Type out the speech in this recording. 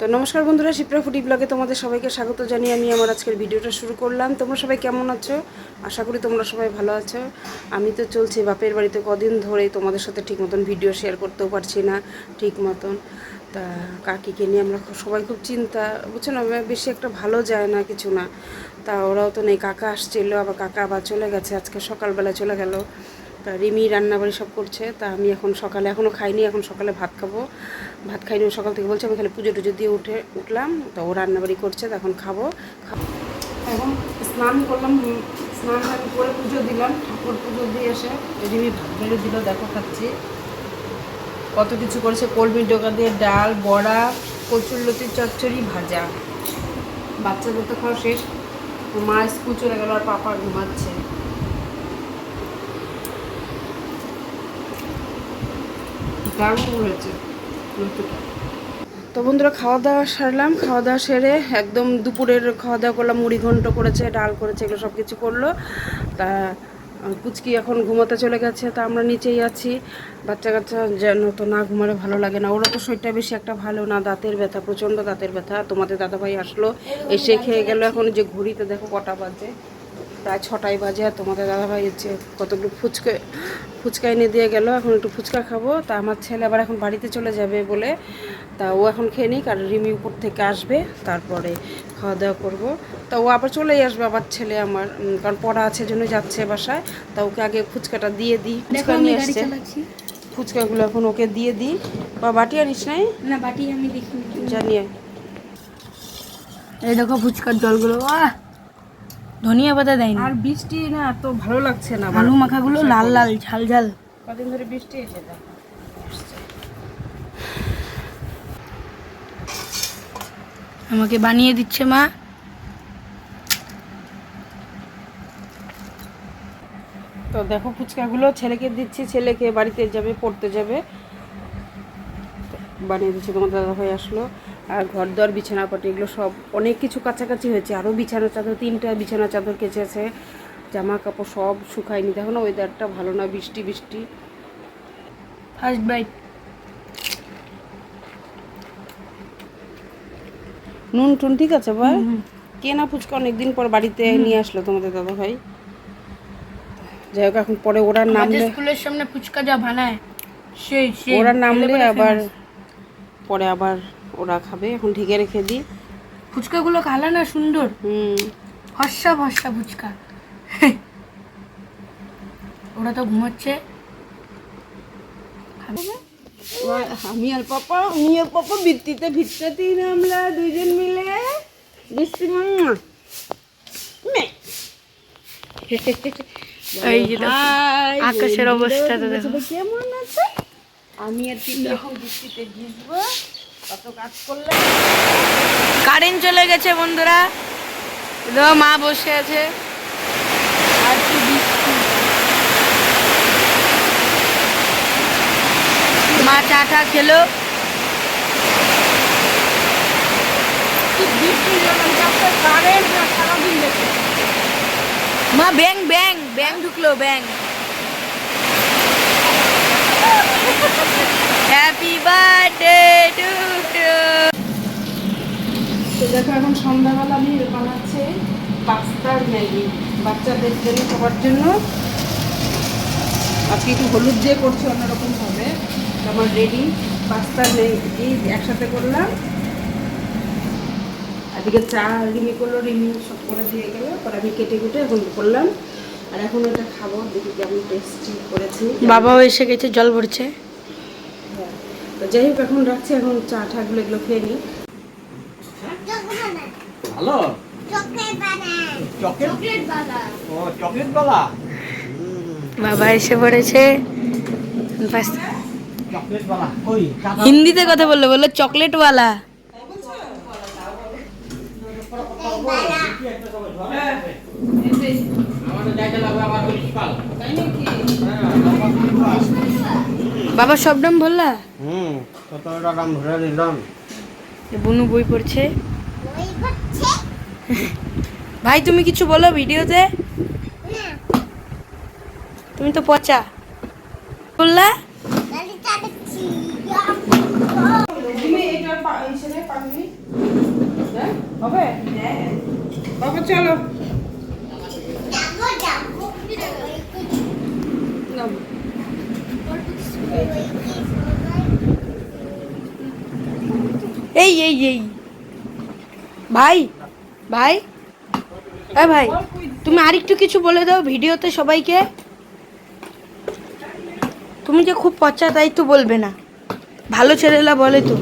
তো নমস্কার বন্ধুরা, শিপ্রা ফুটি ব্লগে তোমাদের সবাইকে স্বাগত জানিয়ে আমি আমার আজকের ভিডিওটা শুরু করলাম। তোমরা সবাই কেমন আছো? আশা করি তোমরা সবাই ভালো আছো। আমি তো চলছি বাপের বাড়িতে কদিন ধরে, তোমাদের সাথে ঠিক মতন ভিডিও শেয়ার করতেও পারছি না, ঠিক মতন। তা কাকিকে নিয়ে আমরা সবাই খুব চিন্তা, বুঝছ না? বেশি একটা ভালো যায় না, কিছু না। তা ওরাও তো নেই, কাকা আসছিল, আবার কাকা আবার চলে গেছে, আজকে সকালবেলা চলে গেল। তা রিমি রান্নাবাড়ি সব করছে, তা আমি এখন সকালে এখনও খাইনি, এখন সকালে ভাত খাব। ভাত খাইনি, ও সকাল থেকে বলছে আমি খালি পুজো টুজো দিয়ে উঠে উঠলাম, তো ও রান্নাবাড়ি করছে, তা এখন খাব। এখন স্নান করলাম স্নান টান করে পুজো দিলাম, ঠাকুর পুজো দিয়ে এসে রিমি ভাত বেড়ে দিল, দেখো খাচ্ছি। কত কিছু করেছে, কলমি ডোকা দিয়ে ডাল, বড়া কচুরলতি চচ্চড়ি, ভাজা। বাচ্চাদের তো খাওয়া শেষ, মা স্কুল চলে গেল আর পাপা ঘুমাচ্ছে। দারুণ হয়েছে। তো বন্ধুরা খাওয়া দাওয়া সারলাম। খাওয়া দাওয়া সেরে একদম দুপুরের খাওয়া দাওয়া করলাম, মুড়ি ঘন্ট করেছে, ডাল করেছে, এগুলো সব কিছু করল। তা কুচকি এখন ঘুমাতে চলে গেছে, তা আমরা নিচেই আছি। বাচ্চা কাচ্চা যেন তো না ঘুমালে ভালো লাগে না। ওরা তো শরীরটা বেশি একটা ভালো না, দাঁতের ব্যথা, প্রচণ্ড দাঁতের ব্যথা। তোমাদের দাদাভাই আসলো, এসে খেয়ে গেল। এখন যে ঘড়িতে দেখো কটা বাজে। প্রায় ছটায় বাজে আর তোমাদের দাদাভাই হচ্ছে কতগুলো ফুচকা ফুচকা এনে দিয়ে গেল এখন একটু ফুচকা খাব। তা আমার ছেলে আবার এখন বাড়িতে চলে যাবে বলে তা ও এখন খেয়ে নিক আর রিমি উপর থেকে আসবে তারপরে খাওয়া দাওয়া করব। তা ও আবার চলেই আসবে আবার ছেলে আমার কারণ পড়া আছে জন্য যাচ্ছে বাসায়। তা ওকে আগে ফুচকাটা দিয়ে দিই ফুচকা নিয়ে এসছে। ফুচকাগুলো এখন ওকে দিয়ে দিই। বা বাটি আনিস নাই? না বাটি আমি দেখিনি। জানিয়ে এই দেখো ফুচকার জলগুলো আহ! ধনিয়া পাতা দেয়নি। আর বৃষ্টি না এত ভালো লাগছে না। আলু মাখাগুলো লাল লাল ঝাল ঝাল। কদিন ধরে বৃষ্টি এসে আমাকে বানিয়ে দিচ্ছে মা। তো দেখো ফুচকাগুলো ছেলেকে দিচ্ছি ছেলেকে বাড়িতে যাবে পড়তে যাবে। বানিয়ে দিচ্ছে তোমার দাদা ভাই আসলো। আর ঘর দর বিছানা পাটি এগুলো সব অনেক কিছু কাছাকাছি হয়েছে। আরও বিছানা চাদর তিনটা বিছানা চাদর কেচেছে জামা কাপড় সব শুকায়নি। দেখো না ওয়েদারটা ভালো না বৃষ্টি বৃষ্টি। ফার্স্ট বাইট নুন টুন ঠিক আছে ভাই কেনা ফুচকা অনেকদিন পর বাড়িতে নিয়ে আসলো তোমাদের দাদা ভাই? যাই হোক এখন পরে ওরা নামলে স্কুলের সামনে ফুচকা যা বানায় সেই সেই ওরা নামলে আবার পরে আবার ওরা খাবে। এখন ঢেকে রেখে দিই। ফুচকাগুলো কালা না সুন্দর? হুম। ফর্সা ফর্সা ফুচকা। ওরা তো ঘুমাচ্ছে। খাবে না? এবার আমি আর পাপা আমি আর পাপা বৃত্তিতে ভিটটাতেই নামলা দুইজন মিলে বৃষ্টি এই যে আকাশের দেখো। কেমন আছে? আমি আর এখন বৃষ্টিতে ভিজবো। কত কাজ করলাম কারেন্ট চলে গেছে বন্ধুরা। মা বসে আছে। আর কি বৃষ্টি। মা চা টা খেলো। মা ব্যাং ব্যাং ব্যাং ঢুকলো ব্যাং। হ্যাপি বার্থডে টু দেখো এখন সন্ধ্যাবেলা আমি বানাচ্ছি পাস্তার ম্যাগি। বাচ্চাদের জন্য সবার জন্য। আজকে একটু হলুদ দিয়ে করছি অন্যরকম ভাবে আমার রেডি পাস্তার ম্যাগি। একসাথে করলাম। এদিকে চা রিমি করল রিমি সব করে দিয়ে গেল। পরে আমি কেটে কুটে এখন করলাম। আর এখন এটা খাব দেখি কেমন টেস্টি করেছি। বাবাও এসে গেছে জল ভরছে। হ্যাঁ। তো যাই হোক এখন রাখছি এখন চা ঠাগুলো এগুলো খেয়ে নিই। বালা। বাবা এসে পড়েছে। হিন্দিতে কথা বলল বলল চকলেটওয়ালা বাবা সব নাম বললা? হুম কতটা দাম ধরে দিলাম বুনু বই পড়ছে। ভাই তুমি কিছু বলো ভিডিওতে? তুমি তো পচা। বললা? হ্যাঁ? হবে? বাবা চলো। এই এই এই। ভাই ভাই হ্যাঁ ভাই, তুমি আরেকটু কিছু বলে দাও ভিডিওতে সবাইকে। তুমি যে খুব পচা তাই তো বলবে না। ভালো ছেলেরা বলে তো।